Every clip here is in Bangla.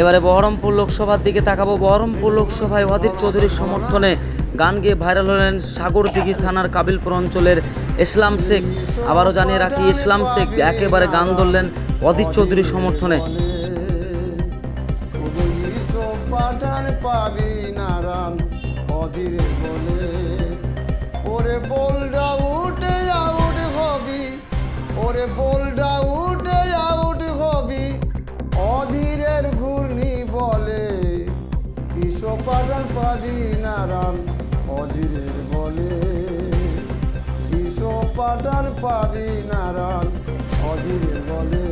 এবারে বহরমপুর লোকসভার দিকে তাকাবো। বহরমপুর লোকসভায় অধীর চৌধুরীর সমর্থনে গান গেয়ে ভাইরাল হলেন সাগরদিঘি থানার কাবিলপুর অঞ্চলের ইসলাম শেখ। আবারও জানিয়ে রাখি, ইসলাম শেখ একেবারে গান ধরলেন অধীর চৌধুরীর সমর্থনে। পাবি পাবি নারাল, অধীর বলে।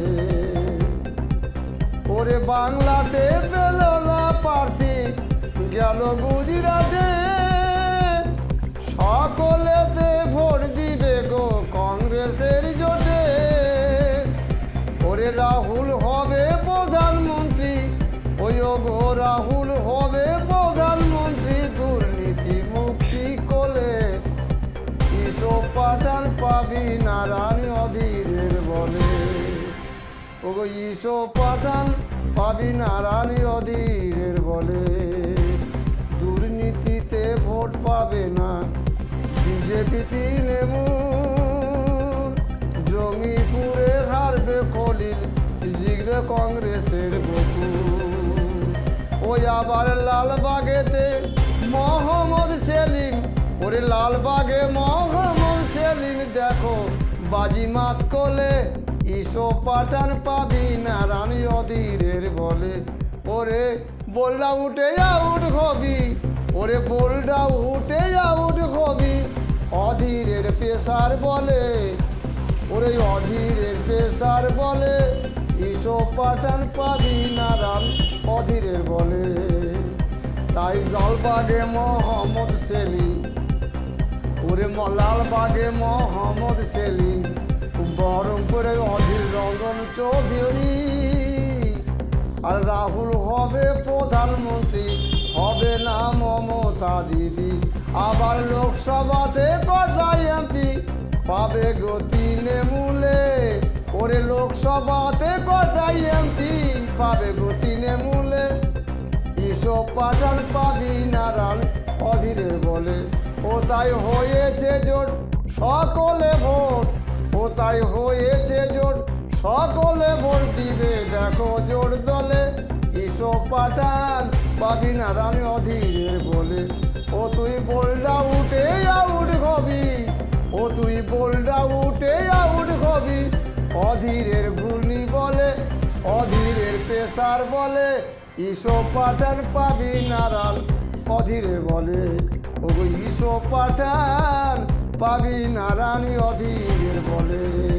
ওরে বাংলাতে পেল না প্রার্থী, গেল গুজরাটে। সকলেতে ভোট দিবে গো কংগ্রেসের জোটে। ওরে রাহুল নারায়ণ অধীরের বলে। ওগো ইসো পাঠান, পাবি নারায়ণ অধীরের বলে। দুর্নীতিতে ভোট পাবে না, বিজেপি জমিপুরে হারবে জিগবে কংগ্রেসের ওই আবার লালবাগেতে মোহাম্মদ সেলিম, ওরে লালবাগে মোহাম্মদ সেলিম দেখো বাজিমাত কোলে, ইসো পাঠান পাবি না রানী অধীরের বলে। ওরে, বলডা উঠে আউট হবি, ওরে বলডা উঠে আউট হবি, অধীরের পেশার বলে। ওরে অধীরের পেশার বলে, ইসো পাঠান পাবি না রাম অধীরের বলে। তাই লালবাগে মোহাম্মদ সেলিম ওরে ম- লালবাগে মোহাম্মদ সেলিম বহরমপুরে অধীর রঞ্জন চৌধুরী। আর রাহুল হবে প্রধানমন্ত্রী, হবে না মমতা দিদি। আবার লোকসভাতে কটাই এমপি, পাবে গতি নেমুলে। ওরে লোকসভাতে কটাই এমপি, পাবে গতি নেমুলে। এসব পাঠান পাবি নারাল অধীরের বলে। ও তাই হয়েছে জোট সকলে ভোট। ও তাই হয়েছে জোট সকলে ভোট দিবে। দেখো জোট দলে এসব পাঠান। পাবি নারায়ণ অধীরের বলে। ও তুই বোলডা উঠে আউট হবি। ও তুই বোলডা উঠে আউট হবি। অধীরের ঘূর্ণি বলে, অধীরের পেশার বলে ইসো পাঠান পাবি নারাল। অধীরে বলে ওগো ইসো পাঠান পাবি নারানি অধীরের বলে।